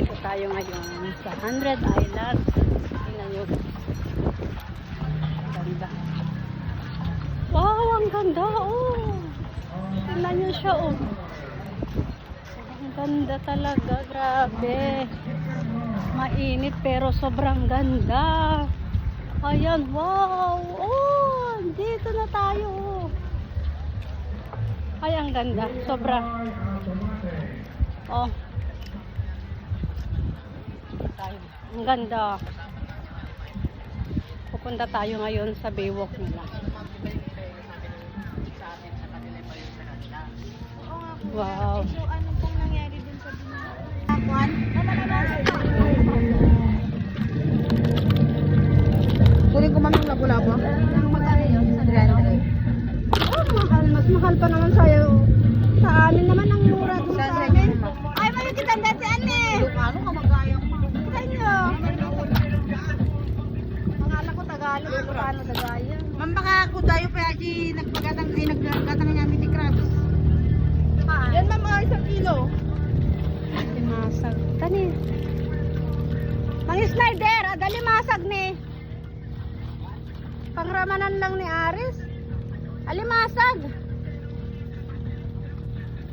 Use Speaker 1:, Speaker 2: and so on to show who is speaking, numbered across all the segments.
Speaker 1: Nandito tayo ngayon sa 100 Island. Tingnan nyo. Ganda. Wow, ang ganda. Oh. Tingnan nyo siya. Oh. Ang ganda talaga. Grabe. Mainit pero sobrang ganda. Ayan, wow. Oh, dito na tayo. Ay, ang ganda. Sobra. Oh. Ang ganda. Pupunta tayo ngayon sa Baywalk nila. Wow.
Speaker 2: So, ano pong nangyari dun sa
Speaker 3: Kunin ko man yung labo-labo.
Speaker 2: Ang magkano yun? Sa 300.
Speaker 1: Oh, mahal. Mas mahal pa naman sa'yo. Sa amin naman ang mura
Speaker 2: Tagalog. Ano paano Dagaya?
Speaker 3: Ma'am baka ako tayo pa aji nagpagatang ay naggatang namin ni crabs.
Speaker 2: Paan?
Speaker 3: Yan ma'am mga isang kilo.
Speaker 1: Limasag. Tani. Mang Snyder, adali masag ni. Pangramanan lang ni Aris. Alimasag.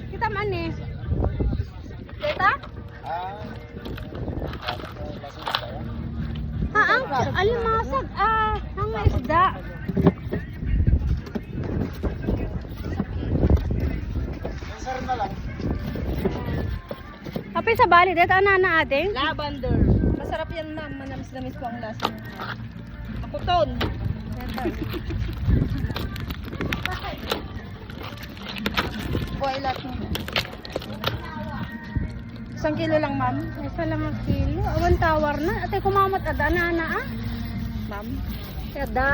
Speaker 1: Kita man ni. Kita? Ha, ang alimasag. Ah, ang isda. Kapit sa bali, dito ana na ating.
Speaker 3: Lavender. Masarap yan ma'am, manamis-namis po ang lasa. Kaputon. Boy lot mo. Isang kilo lang ma'am.
Speaker 1: Isa lang ang kilo. Awan tawar na. Ate kumamat ada na na ah.
Speaker 3: Ma'am.
Speaker 1: Kada.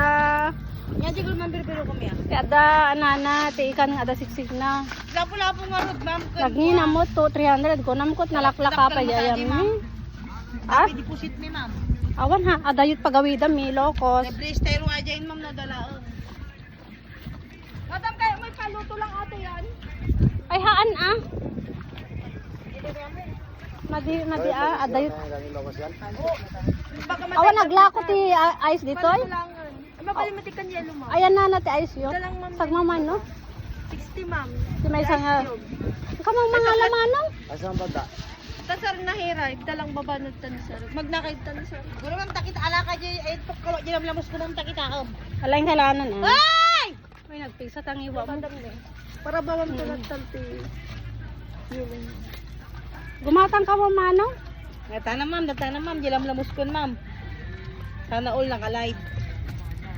Speaker 3: Yan siguro ma'am pero kami ah.
Speaker 1: Kada anana, te ikan nga ada siksik na.
Speaker 3: Lapo-lapo nga rod ma'am.
Speaker 1: Lagi na mo to 300 ko namkot nalaklak ka pa yayam ni. Ah,
Speaker 3: deposit ni ma'am.
Speaker 1: awan ha, adayot pagawida mi lokos.
Speaker 3: Libre style nga dyan ma'am na dalaon. Madam kayo may paluto lang ate yan.
Speaker 1: Ay haan ah. Nadi nadi ah, adayot. Awan naglako ti ah, ice dito. ay.
Speaker 3: matulangan. Ay, mapalimatikan yelo ma'am.
Speaker 1: Ayan na nati ice yo. Sagmaman no.
Speaker 3: 60 ma'am.
Speaker 1: Si may nga. Kamang mga lamanong.
Speaker 3: Tasar na hira, dalang babanod tan sir. Magnakay tan sir. Guro ma'am takit ala ka di ay pagkawa di lam lamos ko nang takita ko.
Speaker 1: Alain halanan ah.
Speaker 3: Ay!
Speaker 1: May nagpisa tang iwa mo.
Speaker 3: Para bawang tulat tanti.
Speaker 1: Gumatang ka mo manong.
Speaker 3: Ngata na ma'am, data na ma'am, di lam lamos ko ma'am. Sana all nakalive.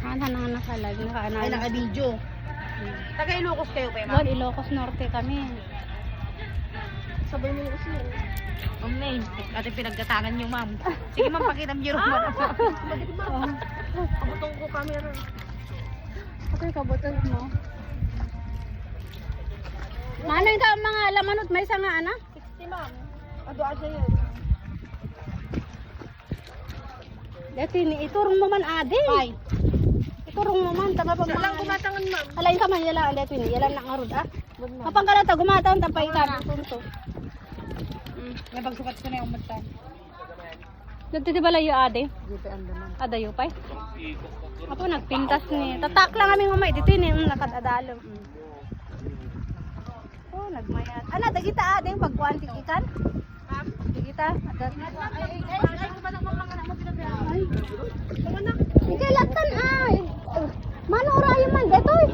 Speaker 1: Ana na nakalag,
Speaker 3: Ay
Speaker 1: nakaanay.
Speaker 3: naka-video. Taga Ilocos kayo pa
Speaker 1: Bon, Ilocos Norte kami.
Speaker 3: Sabay mo kasi. Ma'am Nay, ate pinaggatangan niyo ma'am. Sige ma'am, pakita mo yung mo.
Speaker 1: Oh.
Speaker 3: Abutong ko camera.
Speaker 1: Okay, kabutan mo. Manang ka mga lamanot may nga ana?
Speaker 3: 60 ma'am.
Speaker 1: Dati ni iturong mo man adi.
Speaker 3: Bye.
Speaker 1: Iturong mo man tama pag
Speaker 3: Walang kumatangan ma'am.
Speaker 1: Alain ka man yala dati ni yala na ngarud ah. Kapang kala ta gumataon ta pay ka tunto.
Speaker 3: May pagsukat ko na yung matan.
Speaker 1: Nagtitibala yu adi.
Speaker 3: Dito ang daman.
Speaker 1: Adayo pay. Apo nagpintas ni. Tatak lang kami mamay dito ni um, nakadadalo. Mm. Oh, nagmayat. Ana dagita ading pagkuan tikikan?
Speaker 3: Ay.
Speaker 1: Ikaw latan ay. Mano orayo man detoy.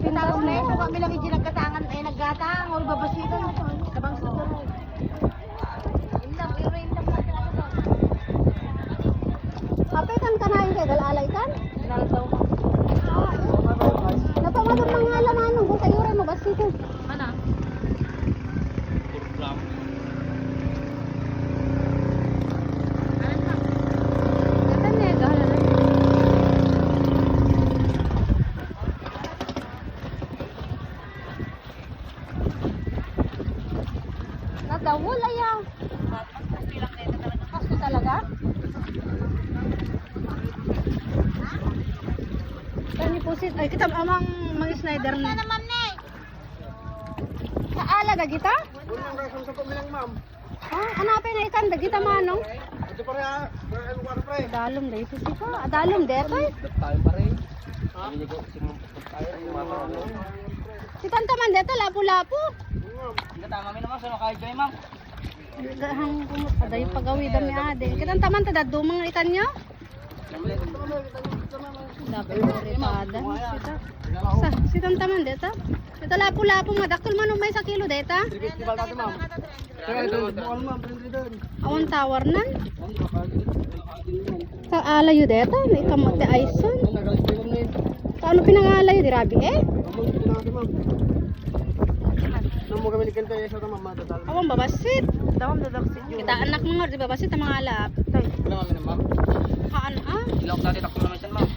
Speaker 3: Pinagom na kami lang yung nagkatangan ay naggatang o babasitan. Sabang sa Indam, iro indam sa
Speaker 1: Ape kan kanain kay dalalay kan?
Speaker 3: Nalataw ko.
Speaker 1: Napamadong mga lamanong kung kayo rin mo basito.
Speaker 3: Mana?
Speaker 1: Gatan eh, gahala na. Nadawol ayaw. Kasto talaga? Kani pusit. Ay, kita amang mga Snyder na.
Speaker 3: naman na
Speaker 1: Sa ala dagita?
Speaker 4: Unang reaction sa pumilang ma'am.
Speaker 1: Ah, hanapin na ikan dagita manong.
Speaker 4: Ito pa rin ha. Ano ba pre?
Speaker 1: Adalom da ito sika. Adalom da ito. eh.
Speaker 4: Tayo pa rin. Hindi ko sino tayo ano.
Speaker 1: Si tanta man dito lapu-lapu.
Speaker 4: Hindi tama mi naman kahit kayo ma'am.
Speaker 1: Hang kumot aday pagawi dami ade. Kitang taman ta dadumang ikan nyo. Dapat. Sita. Sa si tanta man dito. Ito lapu-lapu madakol man umay sa kilo
Speaker 4: doon.
Speaker 1: Awan tower nan. Sa alayo dito, may kamote aison. Paano pinangalayo di rabi eh?
Speaker 4: Nung mo kami nikan tayo sa tama matadal.
Speaker 1: Awan babasit.
Speaker 2: Dawam dadaksit
Speaker 1: Kita anak mo di babasit ang mga alap.
Speaker 4: Wala kami na ma'am.
Speaker 1: Haan ah.
Speaker 4: Ilok natin takbo naman siya ma'am.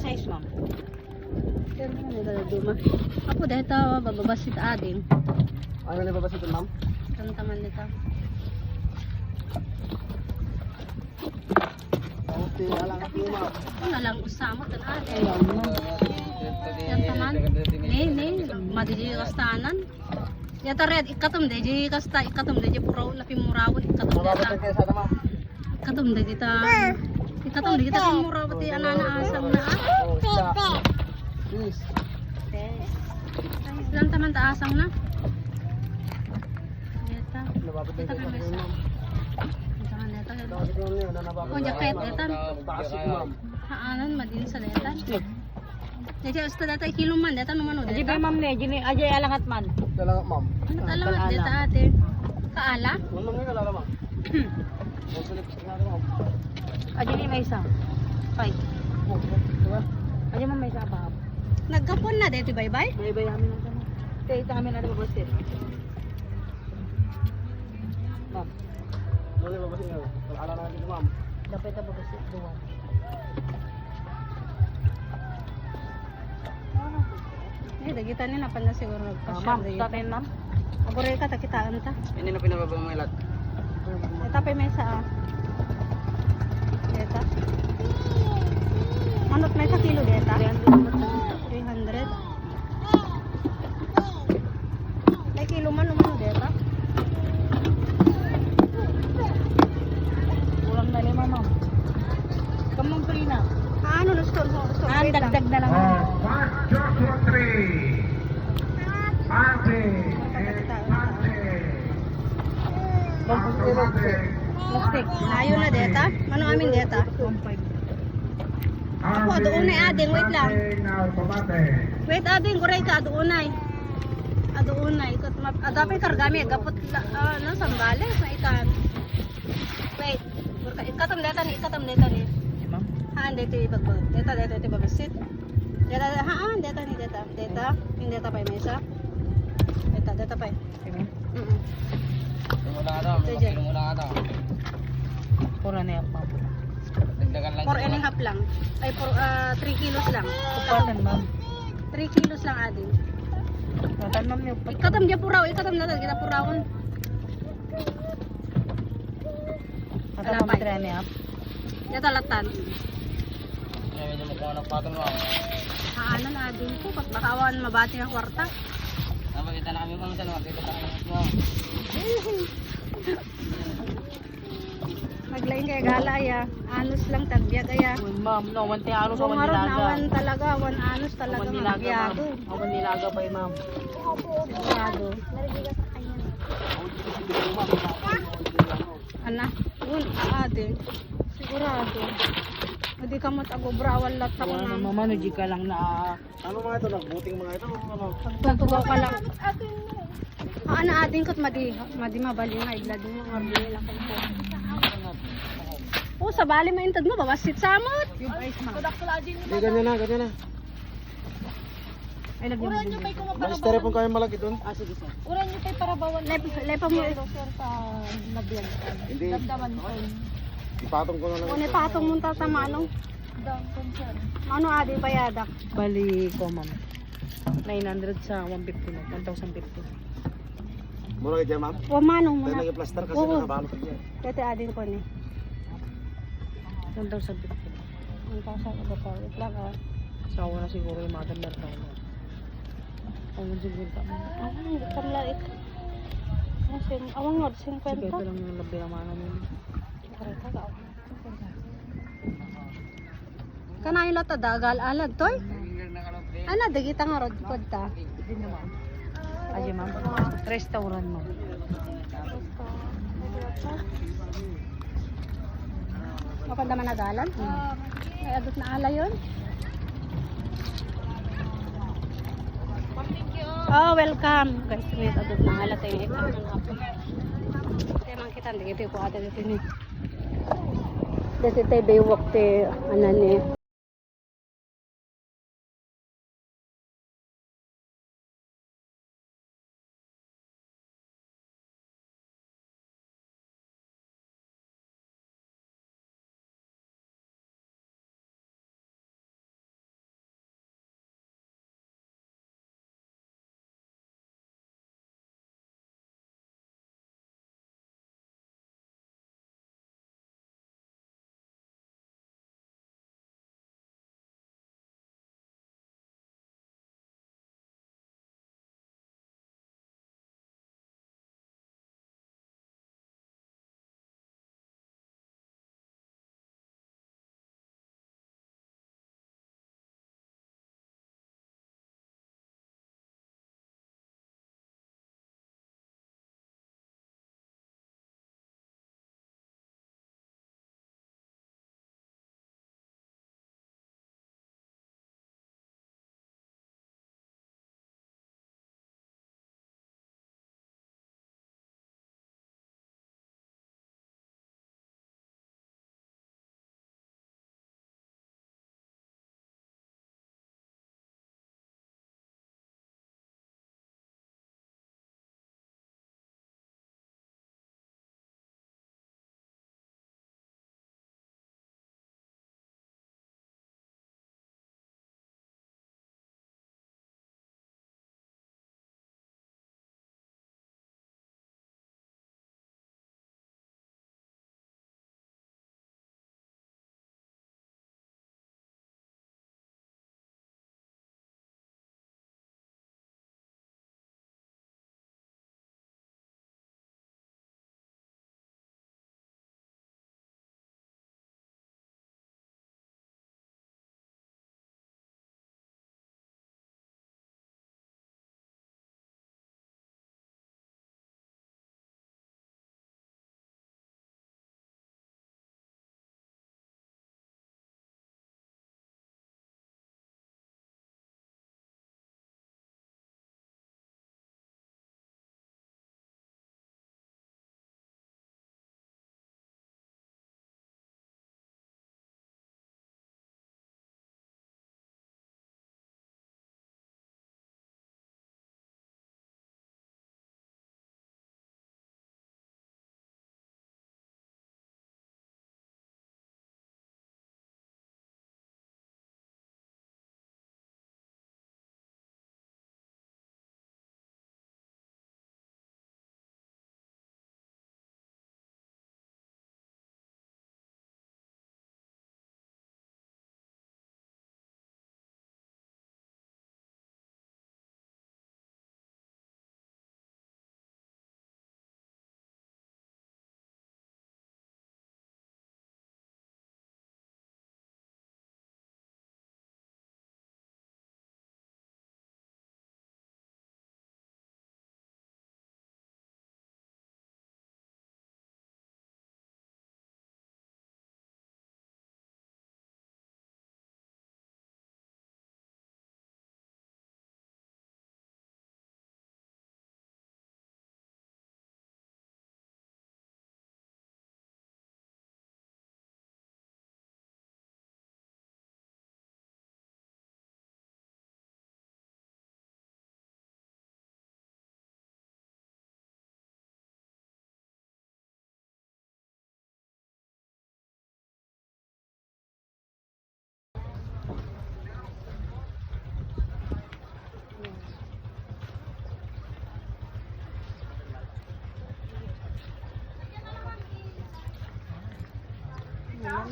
Speaker 1: Size ma'am. Pero ano na duma. Ako dahil tawa babasit ading.
Speaker 4: Ano na ba ito ma'am?
Speaker 1: Tantaman nito.
Speaker 4: Okay, alang at mo ma'am.
Speaker 1: Ano lang usamo tan ading. Yan taman. Ne ne madiji kastanan. Kasta ikatum deji puraw lapi murawon ikatum
Speaker 4: Mababot
Speaker 1: deta.
Speaker 4: kayo sa tama.
Speaker 1: Ikatum deji ta. Ikatum deji ta pimuraw pati anana asam na ah.
Speaker 4: Oh.
Speaker 1: Ilan taman ta asang na. Yata.
Speaker 4: Nababot na kayo sa akin, ma'am.
Speaker 1: Tantaman nito.
Speaker 4: Nababot ko niyo na nababot.
Speaker 1: Oh, jacket etan.
Speaker 4: Pasok ma'am.
Speaker 1: Haanan madin sa detan. Jadi hasta data kilo man data numano
Speaker 2: Di
Speaker 1: data.
Speaker 2: ba ma'am ne, jini ajay alangat man.
Speaker 4: Dala ma'am.
Speaker 1: Ano talamat data ate? Kaala?
Speaker 4: Wala nga kalala ma'am. Ma'am.
Speaker 2: Ajay ni may isa.
Speaker 4: Diba?
Speaker 2: Ajay mo may isa pa.
Speaker 1: Nagkapon na dito bye-bye.
Speaker 2: May bayamin lang kami. Kaya ita kami na rin babasit. Ma'am,
Speaker 4: Wala ba ba siya? Wala na natin ma'am.
Speaker 2: dapat ita babasit doon.
Speaker 1: Eh, dagita nila pa na siguro
Speaker 2: Ah,
Speaker 1: nagpa-share
Speaker 2: ma'am, stopin ma'am.
Speaker 1: Agore ka takitaan ta.
Speaker 4: Hindi na pinababa mo ilat.
Speaker 1: Ita pa may sa Deta. Manot may sa kilo deta? 300. May kilo man umano deta?
Speaker 2: Kulang na lima ma'am. Kamang free na.
Speaker 1: Ah, ano mo? Gusto
Speaker 2: Ah,
Speaker 1: lang.
Speaker 2: dagdag na lang.
Speaker 5: Oh, Mark Joshua 3. Ate and Ate.
Speaker 2: Plastic.
Speaker 1: Layo na deta? Ano amin deta?
Speaker 2: 1.5.
Speaker 1: Ako, doon na ading, wait lang. Wait ading, kuray ka aduunay. Aduunay. Kat map adapay kargami gapot la ah, no sambales na ikan. Wait. Ikatam deta ni ikatam deta ni.
Speaker 2: Ma'am.
Speaker 1: Haan deta ibagbag. Deta deta deta babasit. Deta haan deta ni deta. Deta yung deta pa may isa. Deta deta pa.
Speaker 2: Okay.
Speaker 1: Mm. Sige.
Speaker 4: wala na.
Speaker 2: Pura na yan ma'am.
Speaker 4: Dagdagan lang.
Speaker 1: Four and a half lang. Ay, for, 3 kilos lang.
Speaker 2: Upatan ma'am.
Speaker 1: 3 kilos lang
Speaker 2: ma'am yung upat.
Speaker 1: Ikatam dia puraw, ikatam na kita purawon.
Speaker 2: Upatan ma'am
Speaker 1: Alapay.
Speaker 2: tira niya.
Speaker 1: Deta latan.
Speaker 4: Medyo magkawa ng patong ma'am.
Speaker 1: Haanan ading ko, pat bakawan mabati ng kwarta.
Speaker 4: Napakita na kami ma'am sa mga kita tayo ma'am.
Speaker 1: Maglain kay gala ya. Anos lang tagbiya kaya.
Speaker 2: Ma'am, no, wanti ano sa
Speaker 1: Kung aron
Speaker 2: Mandilaga.
Speaker 1: nawan talaga, wan anos talaga
Speaker 2: Awan nilaga, ma'am.
Speaker 1: magbiyago.
Speaker 2: Awan nilaga pa eh, ma'am.
Speaker 1: Sigurado. Ana, un aade. Sigurado. Hindi ka ako
Speaker 2: Wala
Speaker 1: na.
Speaker 2: na, ma'am, ano, di ka lang na...
Speaker 4: Ano mga ito? Nagbuting mga ito? Ano?
Speaker 1: Pagtugaw ka lang. Ah, ana ading kot madi madi mabali nga iglad mo nga bili lang ko. Oh, sa bali maintad mo babasit samot.
Speaker 2: Yung ice.
Speaker 4: Hindi, ganyan na, ganyan na.
Speaker 2: Ay, lagyan mo din.
Speaker 4: May styrofoam kayo malaki doon.
Speaker 2: Ah, sige, sir.
Speaker 1: Lep, lepa mo.
Speaker 4: Hindi. Ipatong ko na lang.
Speaker 1: Kung ni patong mo tatama ano? Ano adi bayadak?
Speaker 2: Bali ko, ma'am. 900 sa 150 na. 1,050.
Speaker 4: Mura kayo dyan ma'am.
Speaker 1: Wa manong mo
Speaker 4: Tayo
Speaker 1: na.
Speaker 4: naging plaster kasi
Speaker 1: Oo.
Speaker 4: nakabalot ko dyan.
Speaker 1: Kete ading ko ni.
Speaker 2: 1,050.
Speaker 1: 1,000 aga pa. Wait lang ah.
Speaker 2: Sawa na siguro yung mother Mercado. Ang siguro ka.
Speaker 1: Awang, kamlait. Kasi, awang nga, 50.
Speaker 2: Sige, ito lang yung labi naman namin.
Speaker 1: Karita ka, awang. Kanayon lata dagal alag toy. Ana dagita nga rod pod ta.
Speaker 2: Hindi naman. Aji ma'am. Restaurant mo.
Speaker 1: Mapanda man nagalan. Ay adot na ala yon. Oh, welcome. Guys, wait, adot na ala tayo ikaw ng hapon. Kaya man kita, hindi kita ko ate dito ni. Dito tayo baywalk te, ano ni,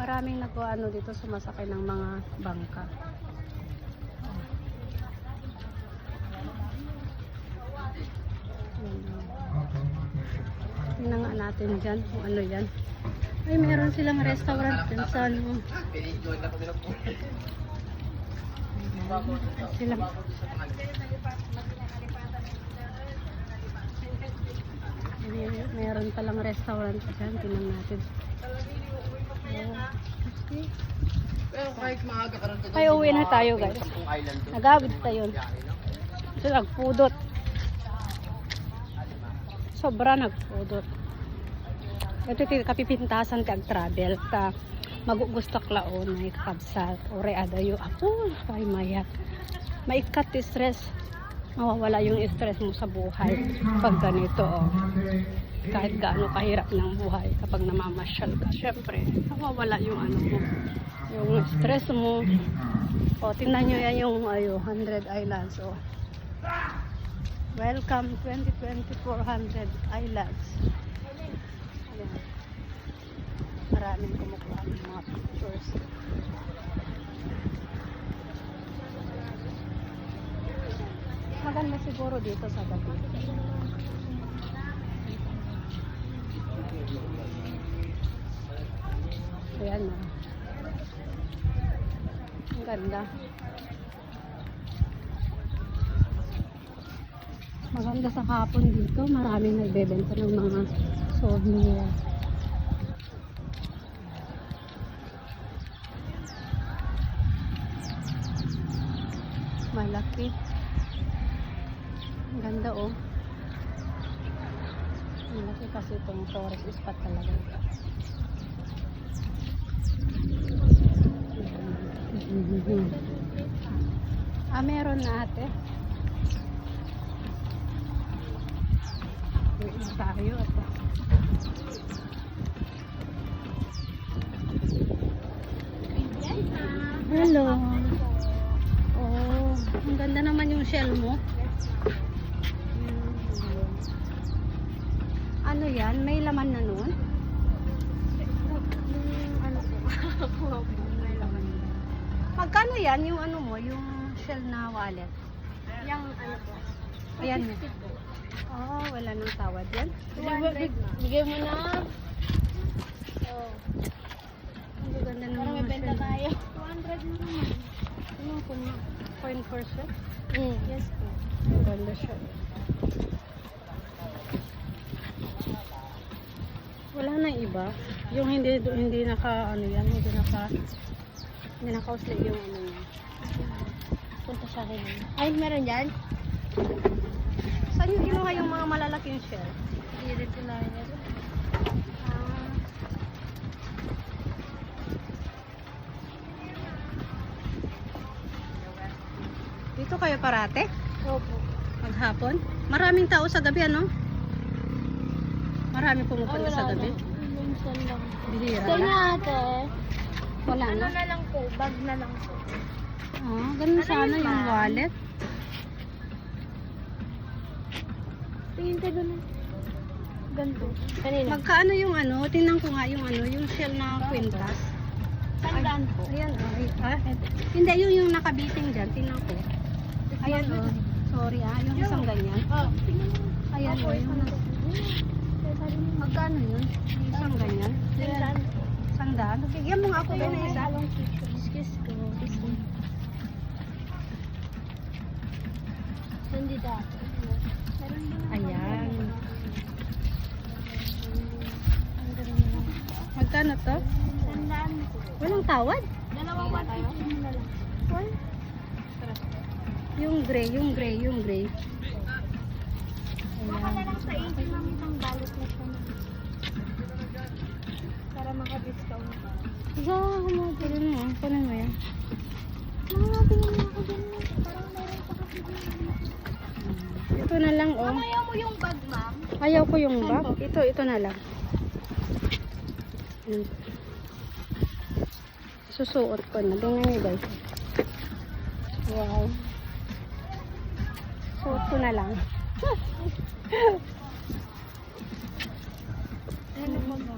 Speaker 1: Maraming nag ano dito sumasakay ng mga bangka. Tingnan nga natin dyan kung ano yan. Ay, meron silang restaurant din sa ano. Sila. Meron palang restaurant dyan. Tingnan natin.
Speaker 4: Pero kahit maaga ka rin to.
Speaker 1: Ay, uwi na tayo guys. Nagawid tayo. So, nagpudot. Sobra nagpudot. Ito yung kapipintasan kag travel ka magugusto klaon may kabsat ore adayo ako kay mayat maikat stress mawawala yung stress mo sa buhay pag ganito oh. Kahit gaano kahirap ng buhay kapag namamasyal ka syempre mawawala yung ano mo yung stress mo o tingnan nyo yan yung ayo 100 islands oh. welcome 2024 100 islands Ayan. maraming kumukuha ng mga pictures maganda siguro dito sa gabi ayan na ang ganda. Maganda sa hapon dito. Maraming nagbebenta ng mga souvenir. Malaki. Ang ganda oh malaki kasi itong tourist spot talaga ah meron na ate na tayo at Hello. Oh, ang ganda naman yung shell mo. Ano yan? May laman na nun?
Speaker 3: Ano po?
Speaker 1: Magkano yan? Yung ano mo? Yung shell na wallet?
Speaker 3: Yung ano po?
Speaker 1: Ayan. Oh, wala nang tawad yan.
Speaker 3: 200 na.
Speaker 1: Bigay mo na.
Speaker 3: Oh.
Speaker 1: Ang ganda ng
Speaker 3: may
Speaker 1: mga
Speaker 3: benta
Speaker 1: shell.
Speaker 3: tayo. 200 na naman.
Speaker 1: Ano ko na? Coin for shell?
Speaker 3: Mm. Yes po.
Speaker 1: Ang ganda siya. Wala nang iba. Yung hindi hindi naka ano yan, hindi naka hindi naka-usli yung ano niya.
Speaker 3: Punta sa akin. Ay, meron dyan?
Speaker 1: Saan yung kinuha yung mga malalaking shell?
Speaker 3: Hindi dito na yun.
Speaker 1: Ah. Dito kayo parate?
Speaker 3: Opo.
Speaker 1: Maghapon? Maraming tao sa gabi ano? Marami pumupunta sa gabi?
Speaker 3: Minsan lang.
Speaker 1: Bihira na.
Speaker 3: ate.
Speaker 1: Wala
Speaker 3: Ano
Speaker 1: na.
Speaker 3: na lang po, bag na lang po.
Speaker 1: Ah, ganun
Speaker 3: Ano
Speaker 1: sana
Speaker 3: yun,
Speaker 1: yung
Speaker 3: ma'am?
Speaker 1: wallet.
Speaker 3: Tingin ka doon. Ganito. Kanina.
Speaker 1: Magkaano yung ano? Tingnan ko nga yung ano, yung shell na kwintas.
Speaker 3: Tandaan po.
Speaker 1: Ayan, oh. ay, ah, eto. Hindi, yung yung nakabiting dyan. Tingnan ko. Ayan, oh. Sorry ah, yung isang ganyan.
Speaker 3: Oh.
Speaker 1: Ayan, oh. Yung, magkano yun? Isang ganyan.
Speaker 3: Tandaan po.
Speaker 1: Isang daan. Bigyan mo nga ako na isa.
Speaker 3: Excuse ko. Ako.
Speaker 1: Ayan. Magkano to?
Speaker 3: Tandaan ko.
Speaker 1: Walang tawad?
Speaker 3: Dalawang 150 na lang.
Speaker 1: Yung gray, yung gray, yung gray.
Speaker 3: Baka na
Speaker 1: Ayan.
Speaker 3: lang sa 80 mami balot na siya. Para maka-discount.
Speaker 1: Isa ako mo, kunin mo. Kunin mo yan.
Speaker 3: Mga tingin ako dyan. Parang meron pa kasi dyan.
Speaker 1: Ito na lang, oh.
Speaker 3: Mamaya mo yung bag, ma'am.
Speaker 1: Ayaw ko yung bag. Ito, ito na lang. Yan. Susuot ko na. Tingnan niyo guys. Wow. Suot ko na lang.
Speaker 3: Ano mo ba?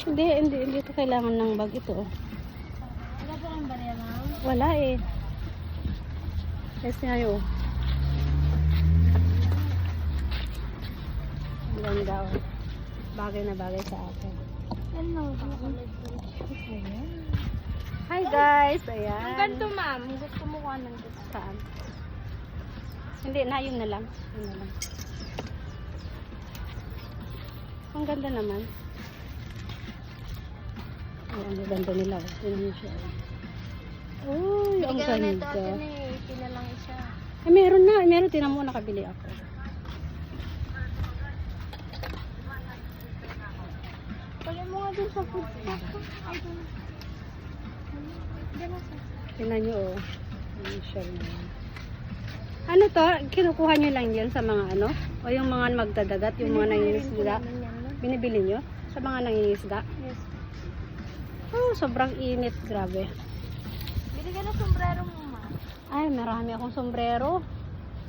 Speaker 1: Hindi, hindi, hindi Ito kailangan ng bag ito. oh.
Speaker 3: Wala pa kang barya na?
Speaker 1: Wala eh. Yes nga yun. Ang ganda oh. Bagay na bagay sa akin.
Speaker 3: Ano?
Speaker 1: Hi guys! Ayan.
Speaker 3: Ang ganito ma'am. Gusto mo ko anong gusto.
Speaker 1: Saan? Hindi na, yun na lang. Yun na lang. Ang ganda naman. Ay, ang ganda nila. oh. Yun yun siya. Uy, ang
Speaker 3: Bigyan na ito
Speaker 1: ganda.
Speaker 3: atin eh. Pinalang isa.
Speaker 1: Eh, meron na. Meron. Tinan mo, nakabili ako.
Speaker 3: Pagyan mo nga dun sa food stock. Ay, dun.
Speaker 1: Tingnan nyo, oh. Na yan. Ano to? Kinukuha nyo lang yan sa mga ano? O yung mga magdadagat, yung mga nangingisda? Binibili nyo? Sa mga nangingisda? Oh, sobrang init. Grabe.
Speaker 3: Bili ka na sombrero mo ma'am.
Speaker 1: Ay, marami akong sombrero.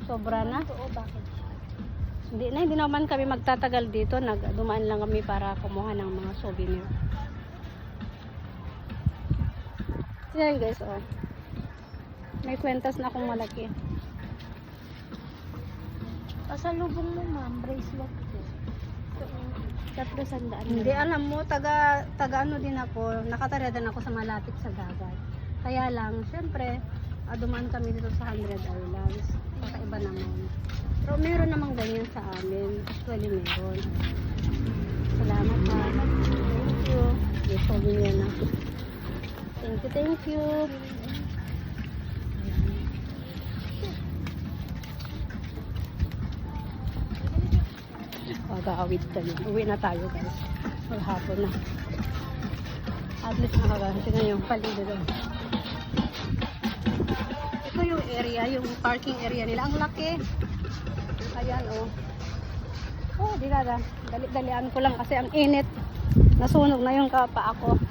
Speaker 1: Sobra na.
Speaker 3: Oo, bakit?
Speaker 1: Hindi na, hindi naman kami magtatagal dito. Nag, dumaan lang kami para kumuha ng mga souvenir. Yan guys, oh. May kwentas na akong malaki.
Speaker 3: Pasalubong mo ma'am, bracelet ko. Tatlo sandaan.
Speaker 1: Hindi, alam mo, taga, taga ano din ako, nakatara din ako sa malapit sa dagat. Kaya lang, syempre, ah, dumaan kami dito sa 100 Islands. Kakaiba naman. Pero meron namang ganyan sa amin. Actually, meron. Salamat ha. Thank you. May souvenir na. Thank you, thank you. Mag-aawit tayo. Uwi na tayo guys. Maghapon na. At least nakaka. Tingnan yung paligid. Ito yung area, yung parking area nila. Ang laki. Ayan oh. Oh, di na Dali-dalian ko lang kasi ang init. Nasunog na yung kapa ako.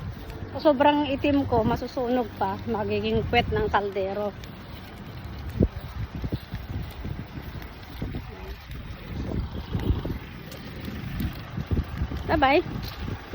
Speaker 1: So, sobrang itim ko, masusunog pa. Magiging kwet ng kaldero. Bye-bye.